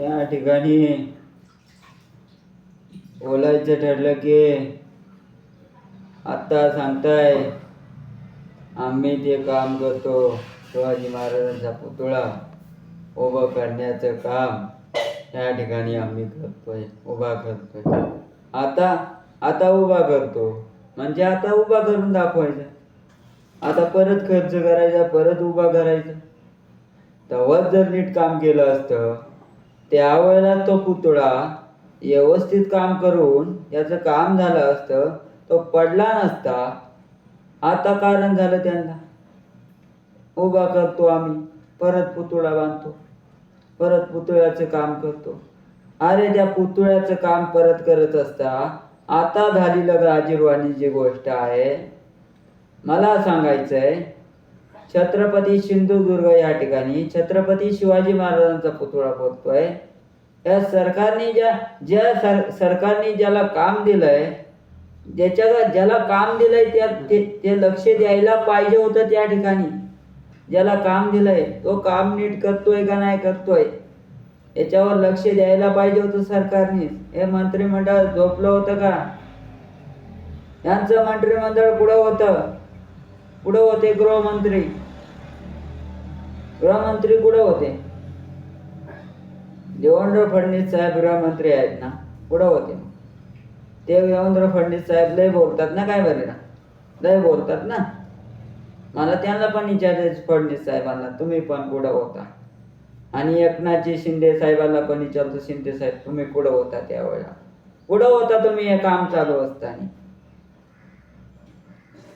या ठिकाणी बोलायचं ठरलं की आत्ता सांगताय आम्ही ते काम करतो शिवाजी महाराजांचा पुतळा उभं करण्याचं काम या ठिकाणी आम्ही करतोय उभा करतोय. आता आता उभा करतो. म्हणजे आता उभा करून दाखवायचा. आता परत खर्च करायचा परत उभा करायचा. तेव्हाच जर नीट काम केलं असतं त्यावेळेला तो पुतळा व्यवस्थित काम करून याचं काम झालं असतं तो पडला नसता. आता कारण झालं त्यांना. उभा करतो आम्ही. परत पुतळा बांधतो. परत पुतळ्याचं काम करतो. अरे त्या पुतळ्याचं काम परत करत असता आता झालेलं जी गोष्ट आहे मला सांगायचंय छत्रपती सिंधुदुर्ग या ठिकाणी छत्रपती शिवाजी महाराजांचा पुतळा बोलतोय या सरकारने ज्या ज्या सर सरकारने ज्याला काम दिलं आहे ज्याच्या ज्याला काम दिलं आहे त्या ते ते लक्ष द्यायला पाहिजे होतं त्या ठिकाणी. ज्याला काम दिलंय तो काम नीट करतोय का नाही करतोय याच्यावर लक्ष द्यायला पाहिजे होतं सरकारने. हे मंत्रिमंडळ झोपलं होतं का? यांचं मंत्रिमंडळ कुठं होतं? पुढं होते गृहमंत्री? गृहमंत्री कुठं होते? देवेंद्र फडणवीस साहेब गृहमंत्री आहेत ना पुढं होते. ते देवेंद्र फडणवीस साहेब लय बोलतात ना काय बरे ना लय बोलतात ना. मला त्यांना पण विचारायचं फडणवीस साहेबांना तुम्ही पण पुढं होता. आणि एकनाथजी शिंदे साहेबांना पण विचारतो शिंदे साहेब तुम्ही पुढं होता त्यावेळेला. पुढं होता तुम्ही हे काम चालू असताना.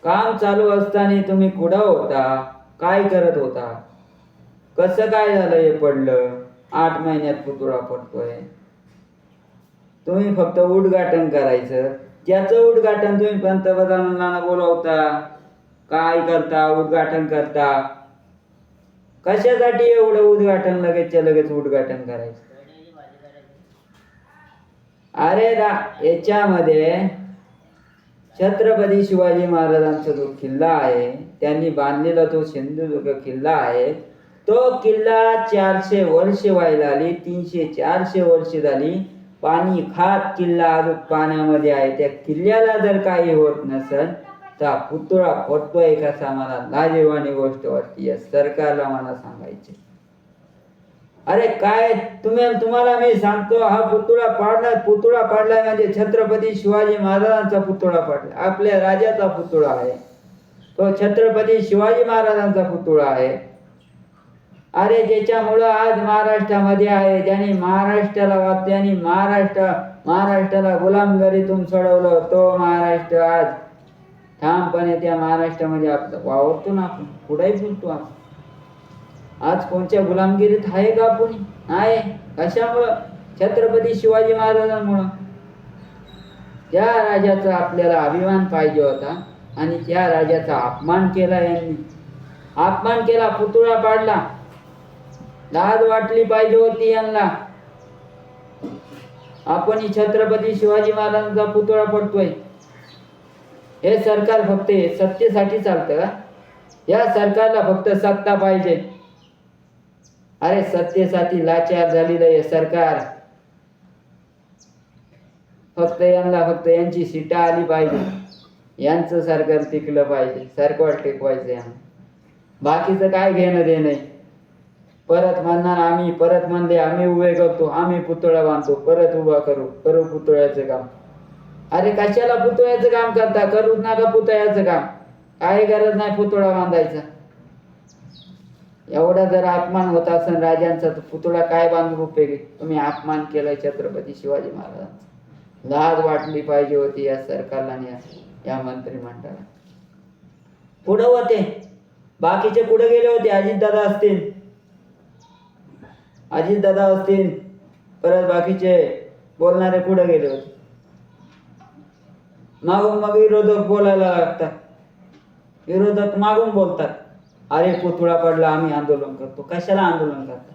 काम चालू असताना तुम्ही कुठं होता. काय करत होता? कसं काय झालं हे पडलं? आठ महिन्यात पुतळा पडतोय तुम्ही फक्त उद्घाटन करायचं. त्याचं उद्घाटन तुम्ही पंतप्रधानांना बोलवता काय करता उद्घाटन करता? कशासाठी एवढं उद्घाटन लगेचच्या लगेच उद्घाटन करायचं? अरे रा याच्यामध्ये छत्रपती शिवाजी महाराजांचा जो किल्ला आहे त्यांनी बांधलेला तो सिंधुदुर्ग किल्ला आहे. तो किल्ला चारशे वर्षे व्हायला आली तीनशे चारशे वर्षे झाली. पाणी खात किल्ला अजून पाण्यामध्ये आहे. त्या किल्ल्याला जर काही होत नसेल तर पुतळा फुटतोय कसा मला लाजीवानी गोष्ट वाटते. या सरकारला मला सांगायचे. अरे काय तुम्ही तुम्हाला मी सांगतो हा पुतळा पाडला पुतळा पाडला म्हणजे छत्रपती शिवाजी महाराजांचा पुतळा पाडला. आपल्या राजाचा पुतळा आहे. तो छत्रपती शिवाजी महाराजांचा पुतळा आहे. अरे ज्याच्यामुळं आज महाराष्ट्रामध्ये आहे ज्याने महाराष्ट्राला वा- महाराष्ट्र महाराष्ट्राला गुलामगिरीतून सोडवलं तो महाराष्ट्र आज ठामपणे त्या महाराष्ट्रामध्ये आपलं वावरतो ना आपण. पुढेही बोलतो आपण. आज कोणत्या गुलामगिरीत आहे का आपण नाही. कशामुळं? छत्रपती शिवाजी महाराजांमुळं. त्या राजाचा आपल्याला अभिमान पाहिजे होता आणि त्या राजाचा अपमान केला यांनी. अपमान केला पुतळा पाडला. लाज वाटली पाहिजे होती यांना. आपण ही छत्रपती शिवाजी महाराजांचा पुतळा पडतोय. हे सरकार फक्त सत्तेसाठी चालतं का? या सरकारला फक्त सत्ता पाहिजे. अरे सत्तेसाठी लाचार झालेलं हे सरकार. फक्त यांना फक्त यांची सीटा आली पाहिजे. यांचं सरकार टिकलं पाहिजे. सरकार टिकवायचं यांना बाकीचं काय घेणं देणं परत म्हणणार आम्ही परत म्हणले आम्ही उभे करतो आम्ही पुतळा बांधतो परत उभा करू करू पुतळ्याचं काम. अरे कशाला पुतळ्याचं काम करता? करूच नका पुतळ्याचं काम. काही गरज नाही पुतळा बांधायचा. एवढा जर अपमान होत असेल राजांचा तर पुतळा काय बांधून उपयोगी तुम्ही अपमान केलाय छत्रपती शिवाजी महाराजांचा. लाज वाटली पाहिजे होती या सरकारला आणि या- या मंत्रिमंडळाला. पुढं होते. बाकीचे पुढे गेले होते अजितदादा असतील. अजितदादा असतील परत बाकीचे बोलणारे पुढे गेले होते. मागून मग विरोधक बोलायला लागतात. विरोधक मागून बोलतात. अरे पुतळा पडला आम्ही आंदोलन करतो. कशाला आंदोलन करता?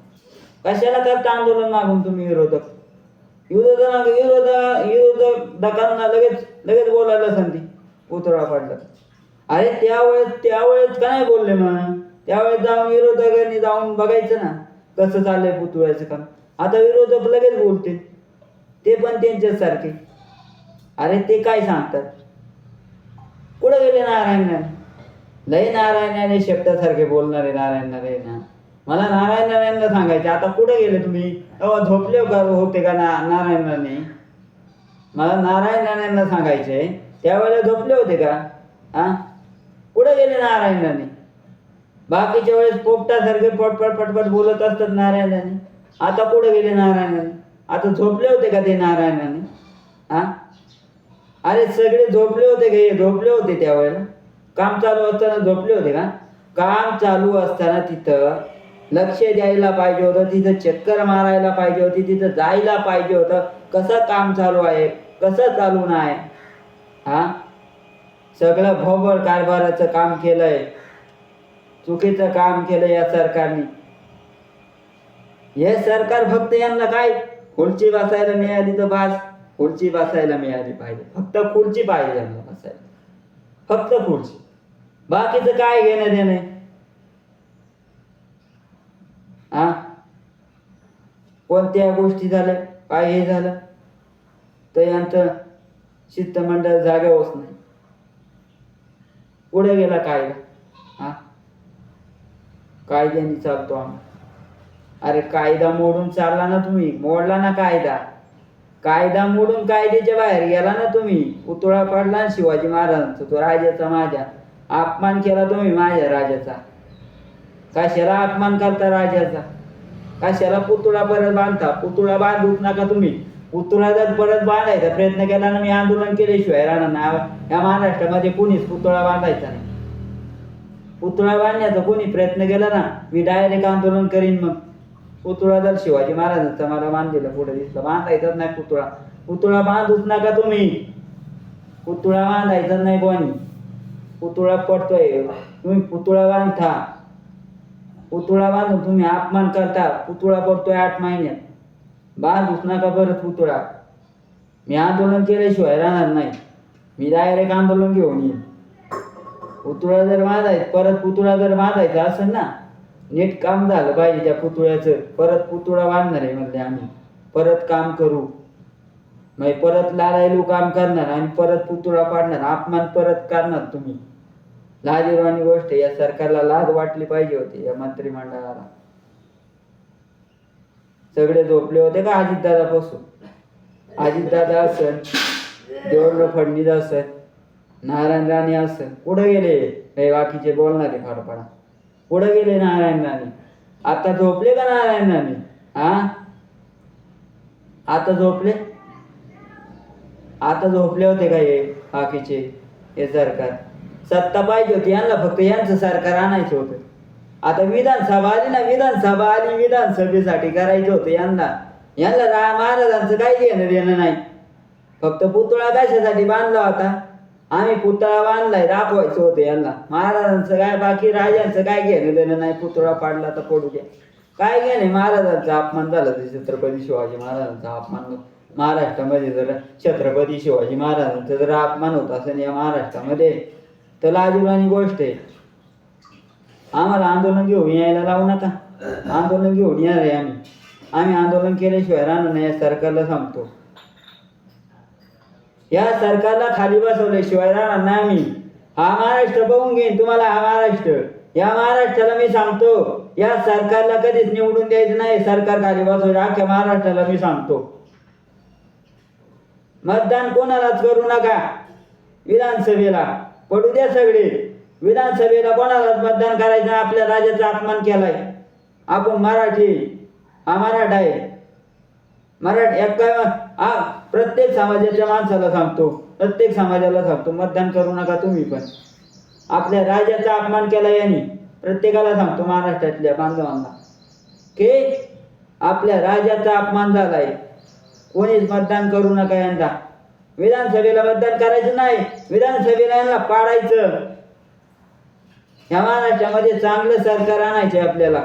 कशाला करता आंदोलन मागून तुम्ही विरोधक? विरोधक विरोध विरोधकांना लगेच लगेच बोलायला संधी. पुतळा पडला. अरे त्यावेळेस त्यावेळेस का नाही बोलले मग त्यावेळेस जाऊन विरोधकांनी जाऊन बघायचं ना. कसं चाललंय पुतळ्याचं काम? आता विरोधक लगेच बोलते ते पण त्यांच्यासारखे. अरे ते काय सांगतात? कुठं गेले नारायण लय नारायण नारायण शब्दासारखे बोलणारे नारायण नारायण मला नारायण नारायणला सांगायचे आता कुठे गेले तुम्ही? अहो झोपले का होते का ना नारायणाने मला नारायण नारायणला सांगायचे त्यावेळेला झोपले होते का? हा? कुठे गेले नारायणाने बाकीच्या वेळेस पोपटासारखे पटपट पटपट बोलत असतात नारायणाने. आता कुठे गेले नारायणाने? आता झोपले होते का ते नारायणाने? हा अरे सगळे झोपले होते का हे? झोपले होते त्यावेळेला काम चालू असताना झोपले होते का? काम चालू असताना तिथं लक्ष द्यायला पाहिजे होतं तिथं चक्कर मारायला पाहिजे होती तिथं जायला पाहिजे होतं कसं काम चालू आहे कसं चालू नाही. हा सगळं भोबळ कारभाराचं काम केलंय. चुकीचं काम केलं या सरकारने. हे सरकार फक्त यांना काय? खुर्ची बसायला मिळाली तर बास. खुर्ची बसायला मिळाली पाहिजे. फक्त खुर्ची पाहिजे यांना बसायला. फक्त खुर्ची. बाकीचं काय घेणं देणं? हा कोणत्या गोष्टी झाल्या? काय हे झालं? तर यांचं शिष्टमंडळ जागेवरच नाही. पुढे गेला काय? हा कायद्याने चालतो आम्ही. अरे कायदा मोडून चालला ना तुम्ही. मोडला ना कायदा. कायदा मोडून कायद्याच्या बाहेर गेला ना तुम्ही. पुतळा पडला ना शिवाजी महाराजांचा. तो राजाचा माझ्या. अपमान केला तुम्ही माझ्या राजाचा. कशाला अपमान करता राजाचा? कशाला पुतळा परत बांधता? पुतळा बांधूच नका तुम्ही. पुतळा जर परत बांधायचा प्रयत्न केला ना मी आंदोलन केल्याशिवाय राहणार ना या महाराष्ट्रामध्ये कुणीच पुतळा बांधायचा नाही. पुतळा बांधण्याचा कोणी प्रयत्न केला ना मी डायरेक्ट आंदोलन करीन मग. पुतळा जर शिवाजी महाराजांचा मला बांधलेला पुढे दिसला. बांधायचाच नाही पुतळा. पुतळा बांधूच नका तुम्ही. पुतळा बांधायचं नाही कोणी. पुतळा पडतोय. तुम्ही पुतळा बांधता पुतळा बांधून तुम्ही अपमान करता. पुतळा पडतोय आठ महिन्यात. बांधूच नका परत पुतळा. मी आंदोलन केल्याशिवाय राहणार नाही. मी डायरेक्ट आंदोलन घेऊन येईन. पुतळा जर बांधायचं परत पुतळा जर बांधायचा असेल ना नीट काम झालं पाहिजे त्या पुतळ्याचं. परत पुतळा बांधणार आहे म्हणले आम्ही. परत काम करू. म्हणजे परत लालायलू काम करणार आणि परत पुतळा पाडणार. अपमान परत करणार तुम्ही. लाजीरवाणी गोष्ट या सरकारला लाज वाटली पाहिजे होती या मंत्रिमंडळाला. सगळे झोपले होते का अजितदादा पासून अजितदादा असन देवेंद्र फडणवीस असन. नारायण राणे असं. कुठं गेले. काही बाकीचे बोलणारे फारफारा कुठं गेले नारायण राणे. आता झोपले का नारायण राणे? हा आता झोपले? आता झोपले होते का हे बाकीचे? हे सरकार. सत्ता पाहिजे होती. यांना फक्त यांचं सरकार आणायचं होतं. आता विधानसभा आली ना विधानसभा आली विधानसभेसाठी करायचं होतं यांना. यांना रा महाराजांचं काही घेणं देणं नाही. फक्त पुतळा कशासाठी बांधला होता? आम्ही पुतळा बांधलाय दाखवायचं होतं यांना. महाराजांचं काय बाकी राजांचं काय घेणं देणं नाही पुतळा पाडला तर पडू द्या. काय घेणे महाराजांचा अपमान झाला तर छत्रपती शिवाजी महाराजांचा अपमान महाराष्ट्रामध्ये जर छत्रपती शिवाजी महाराजांचा जर अपमान होत असेल या महाराष्ट्रामध्ये तर लाजीवानी गोष्ट आहे. आम्हाला आंदोलन घेऊन यायला लावू नका. आंदोलन घेऊन येणार आहे आम्ही. आम्ही आंदोलन केल्याशिवाय राहणार नाही या सरकारला सांगतो. या सरकारला खाली बसवल्याशिवाय राहणार नाही मी हा महाराष्ट्र बघून घेईन तुम्हाला हा महाराष्ट्र. या महाराष्ट्राला मी सांगतो या सरकारला कधीच निवडून द्यायचं नाही. सरकार खाली बसवलं अख्ख्या महाराष्ट्राला मी सांगतो. मतदान कोणालाच करू नका. विधानसभेला. पडू द्या सगळे. विधानसभेला कोणालाच मतदान करायचं आपल्या राजाचा अपमान केलाय. आपण मराठी हा मराठा आहे. मराठी एक काय हा प्रत्येक समाजाच्या माणसाला सांगतो प्रत्येक समाजाला सांगतो मतदान करू नका तुम्ही पण. आपल्या राजाचा अपमान केला यांनी प्रत्येकाला सांगतो महाराष्ट्रातल्या बांधवांना की आपल्या राजाचा अपमान झालाय. कोणीच मतदान करू नका यांना. विधानसभेला मतदान करायचं नाही विधानसभेला यांना पाडायचं. या महाराष्ट्रामध्ये चांगलं सरकार आणायचे आपल्याला.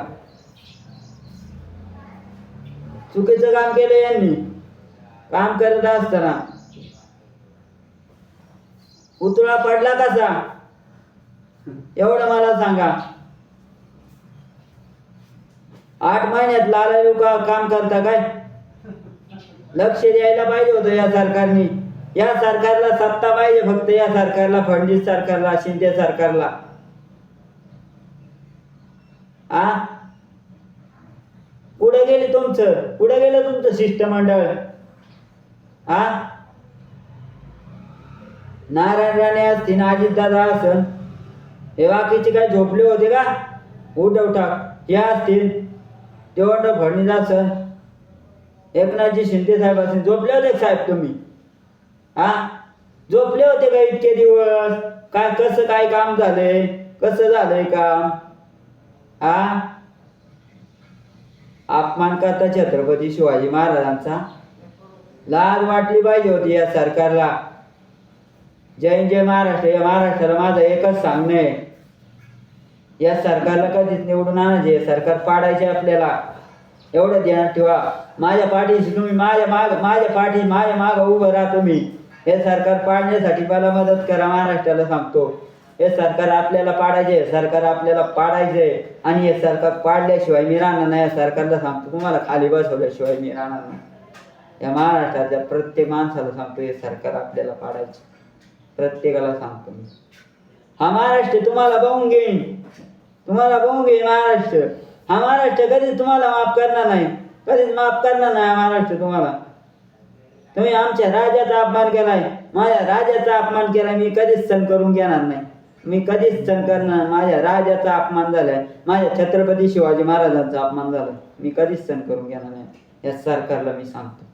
चुकीचं काम केलं यांनी. काम करत असताना. पुतळा पडला कसा? एवढं मला सांगा. आठ महिन्यात लाला लोक काम करता काय? लक्ष द्यायला पाहिजे होतं या सरकारने. या सरकारला सत्ता पाहिजे फक्त. या सरकारला फडणवीस सरकारला शिंदे सरकारला. आ? पुढं गेले तुमचं? पुढं गेलं तुमचं शिष्टमंडळ आ? नारायण राणे असतील अजितदादा असन. हे बाकीचे काय झोपले होते का? उठ उठा. हे असतील. देवेंद्र फडणवीस असन. एकनाथजी शिंदे साहेब असतील झोपले होते साहेब तुम्ही? हा झोपले होते का इतके दिवस? काय कसं काय काम झालंय? कसं झालंय काम? हा अपमान करता छत्रपती शिवाजी महाराजांचा. लाज वाटली पाहिजे होती या सरकारला. जय जय महाराष्ट्र या महाराष्ट्राला माझं एकच सांगणं आहे. या सरकारला कधीच निवडून आणायचे सरकार पाडायचे आपल्याला. एवढं ध्यानात ठेवा. माझ्या पाठीशी तुम्ही माझ्या माग माझ्या पाठी माझ्या माग उभं राहा तुम्ही. हे सरकार पाडण्यासाठी मला मदत करा महाराष्ट्राला सांगतो. हे सरकार आपल्याला पाडायचे सरकार आपल्याला पाडायचे. आणि हे सरकार पाडल्याशिवाय मी राहणार नाही. या सरकारला सांगतो तुम्हाला खाली बसवल्याशिवाय मी राहणार नाही. या महाराष्ट्राच्या प्रत्येक माणसाला सांगतो हे सरकार आपल्याला पाडायचे. प्रत्येकाला सांगतो मी. हा महाराष्ट्र तुम्हाला बघून घेईन. तुम्हाला बघून घेईन महाराष्ट्र. हा महाराष्ट्र कधीच तुम्हाला माफ करणार नाही. कधीच माफ करणार नाही हा महाराष्ट्र तुम्हाला. तुम्ही आमच्या राजाचा अपमान केलाय. माझ्या राजाचा अपमान केलाय मी कधीच सण करून घेणार नाही. मी कधीच सण करणार माझ्या राजाचा अपमान झालाय माझ्या छत्रपती शिवाजी महाराजांचा अपमान झालाय. मी कधीच सण करून घेणार नाही. या सरकारला मी सांगतो.